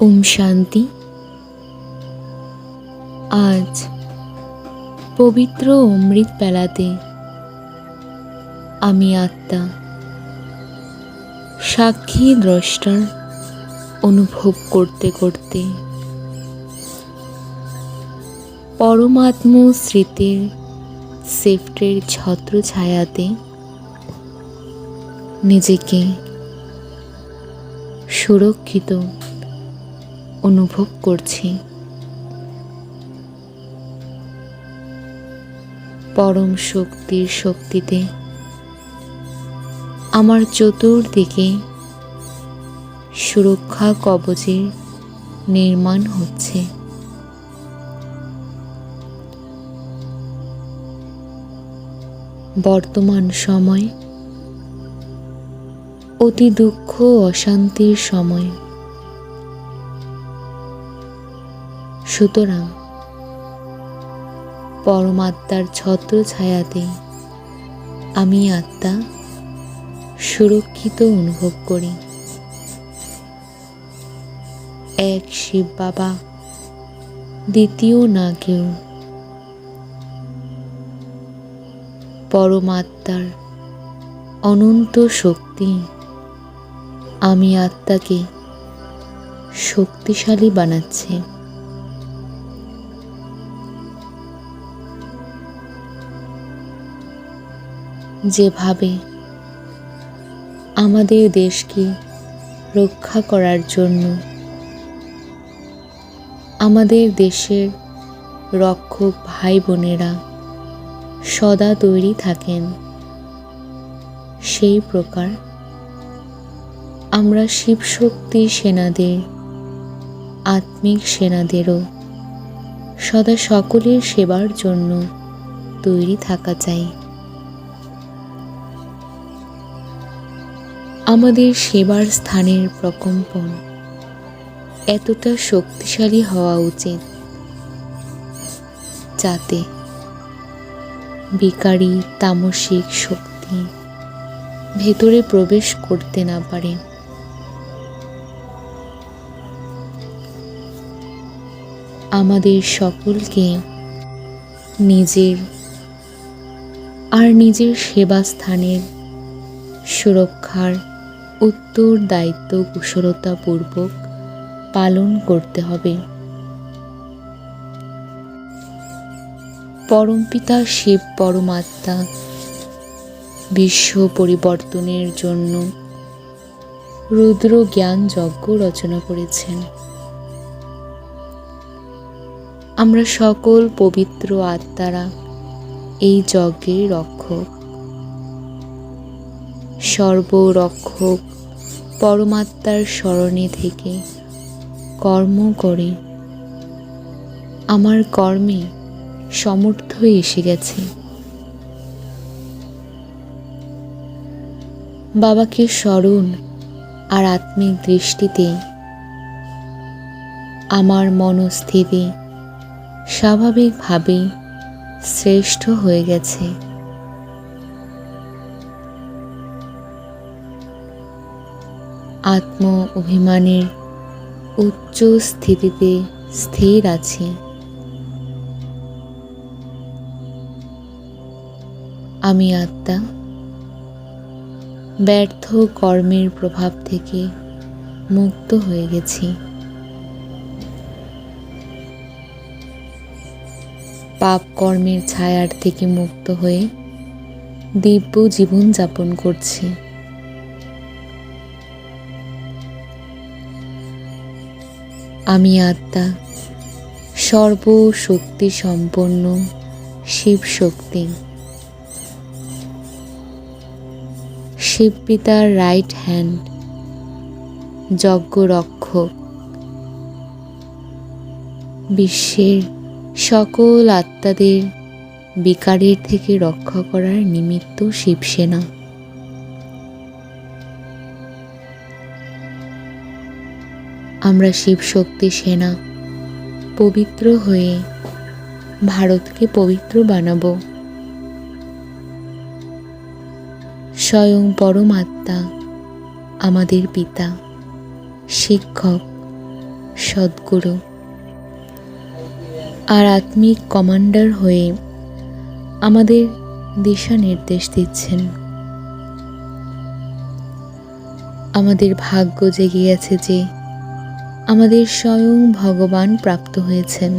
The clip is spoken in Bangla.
ওম শান্তি। আজ পবিত্র অমৃত বেলাতে আমি আত্মা সাক্ষী দ্রষ্টার অনুভব করতে করতে পরমাত্ম স্মৃতির সেফটের ছত্র ছায়াতে নিজেকে সুরক্ষিত অনুভব করছি। পরম শক্তির শক্তিতে আমার চতুর্দিকে সুরক্ষা কবচের নির্মাণ হচ্ছে। বর্তমান সময় অতি দুঃখ অশান্তির সময়। সুতরাং পরমাত্মার ছত্র ছায়াতে আমি আত্মা সুরক্ষিত অনুভব করি। এক শিব বাবা, দ্বিতীয় না কেউ। পরমাত্মার অনন্ত শক্তি আমি আত্মাকে শক্তিশালী বানাচ্ছে। যেভাবে আমাদের দেশকে রক্ষা করার জন্য আমাদের দেশের রক্ষক ভাই বোনেরা সদা তৈরি থাকেন, সেই প্রকার আমরা শিবশক্তি সেনাদের, আত্মিক সেনাদেরও সদা সকলের সেবার জন্য তৈরি থাকা চাই। আমাদের সেবার স্থানের প্রকম্পন। এতটা শক্তিশালী হওয়া উচিত যাতে বিকারী তামসিক শক্তি ভেতরে প্রবেশ করতে না পারে। আমাদের সকলকে নিজের আর নিজের সেবা স্থানের সুরক্ষার উত্তর দায়িত্ব কুশলতাপূর্বক পালন করতে হবে। পরমপিতা শিব পরমাত্মা বিশ্ব পরিবর্তনের জন্য রুদ্র জ্ঞান যজ্ঞ রচনা করেছেন। আমরা সকল পবিত্র আত্মারা এই যজ্ঞের রক্ষক। সর্বরক্ষক পরমাত্মার স্মরণে থেকে কর্ম করে। আমার কর্মে সমর্থ এসে গেছে। বাবাকে স্মরণ আর আত্মিক দৃষ্টিতে আমার মনস্থিতি স্বাভাবিকভাবেই শ্রেষ্ঠ হয়ে গেছে। আত্ম অভিমানের উচ্চ স্থিতিতে স্থির আছি। আমি আত্মা। ব্যর্থ কর্মের প্রভাব থেকে মুক্ত হয়ে গেছি। পাপ কর্মের ছায়ার থেকে মুক্ত হয়ে দিব্য জীবন যাপন করছি। আমি আত্মা সর্বশক্তি সম্পন্ন শিব শক্তি শিব পিতার রাইট হ্যান্ড যজ্ঞ রক্ষক বিশ্বের সকল আত্মাদের বিকারের থেকে রক্ষা করার নিমিত্ত শিবসেনা। আমরা শিব শক্তি সেনা পবিত্র হয়ে ভারতকে পবিত্র বানাবো। স্বয়ং পরমাত্মা আমাদের পিতা, শিক্ষক, সদ্গুরু আর আত্মিক কমান্ডার হয়ে আমাদের দিশা নির্দেশ দিচ্ছেন। আমাদের ভাগ্য জেগে গেছে যে আমাদের স্বয়ং ভগবান প্রাপ্ত হয়েছেন।